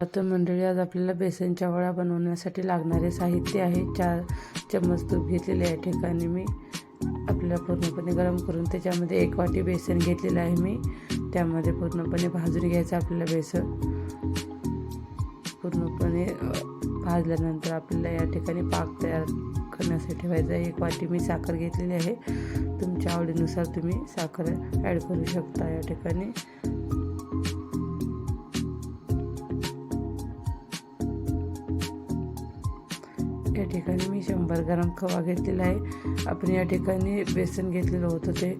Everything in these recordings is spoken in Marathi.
आता मंडळी आज आपल्याला बेसनच्या वड्या बनवण्यासाठी लागणारे साहित्य आहे. चार चम्मच तूप घेतलेले आहे. ठिकाणी मी आपल्याला पूर्णपणे गरम करून त्याच्यामध्ये एक वाटी बेसन घेतलेलं आहे मी. त्यामध्ये पूर्णपणे भाजून घ्यायचं आपल्याला बेसन. पूर्णपणे भाजल्यानंतर आपल्याला या ठिकाणी पाक तयार करण्यासाठी ठेवायचा आहे. एक वाटी मी साखर घेतलेली आहे. तुमच्या आवडीनुसार तुम्ही साखर ॲड करू शकता या ठिकाणी. या ठिकाणी मी शंभर ग्राम खवा घेतलेला आहे. आपण या ठिकाणी बेसन घेतलेलं होतं ते.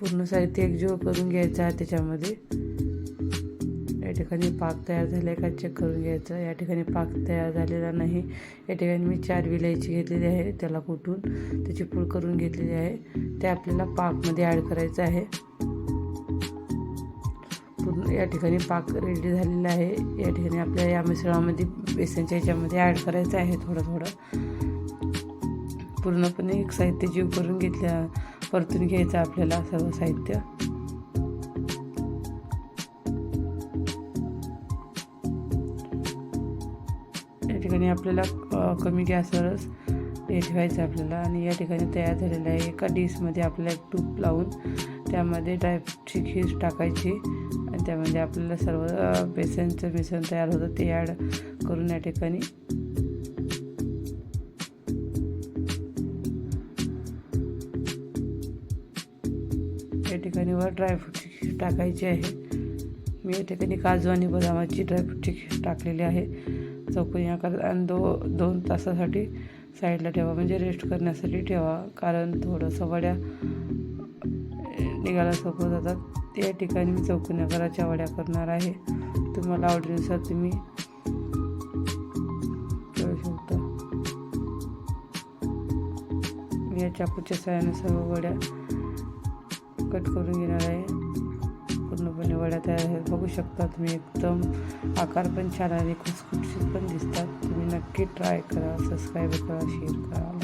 पूर्ण साहित्य एकजीव करून घ्यायचं आहे त्याच्यामध्ये. या ठिकाणी पाक तयार झाला आहे का चेक करून घ्यायचं. या ठिकाणी पाक तयार झालेला नाही. या ठिकाणी मी चार विलायची घेतलेली आहे त्याला कुटून त्याची पूड करून घेतलेली आहे. ते आपल्याला पाकमध्ये ॲड करायचं आहे. या ठिकाणी पाक रेडी झालेला आहे. या ठिकाणी आपल्याला या मिश्रणामध्ये बेसनच्या याच्यामध्ये ॲड करायचं आहे थोडं थोडं पूर्णपणे एक साहित्य जीव करून घेतल्या परतून घ्यायचं आपल्याला सर्व साहित्य. या ठिकाणी आपल्याला कमी गॅसवरच हे ठेवायचं आपल्याला आणि या ठिकाणी तयार झालेलं आहे एका डिशमध्ये आपल्याला एक तूप लावून त्यामध्ये ड्रायफ्रूटची खीर टाकायची त्यामध्ये म्हणजे आपल्याला सर्व बेसनचं मिश्रण तयार होतं ते ॲड करून या ठिकाणी. या ठिकाणी वर ड्रायफ्रूटची खीर टाकायची आहे. मी या ठिकाणी काजू आणि बदामाची ड्रायफ्रूटची खीर टाकलेली आहे. चौकोनी आकार आणि दो दोन तासासाठी साईडला ठेवा म्हणजे रेस्ट करण्यासाठी ठेवा कारण थोडंसं वड्या निघायला सोपं जातात. त्या ठिकाणी मी चौकनगराच्या वड्या करणार आहे. तुम्हाला आवडीनुसार तुम्ही करू शकता. मी या चाकूच्या सहाय्याने सर्व वड्या कट करून घेणार आहे. पूर्णपणे वड्या तयार आहेत. बघू शकता तुम्ही एकदम आकार पण छान आणि खुसखुशीत पण दिसतात. तुम्ही नक्की ट्राय करा सबस्क्राईब करा शेअर करा.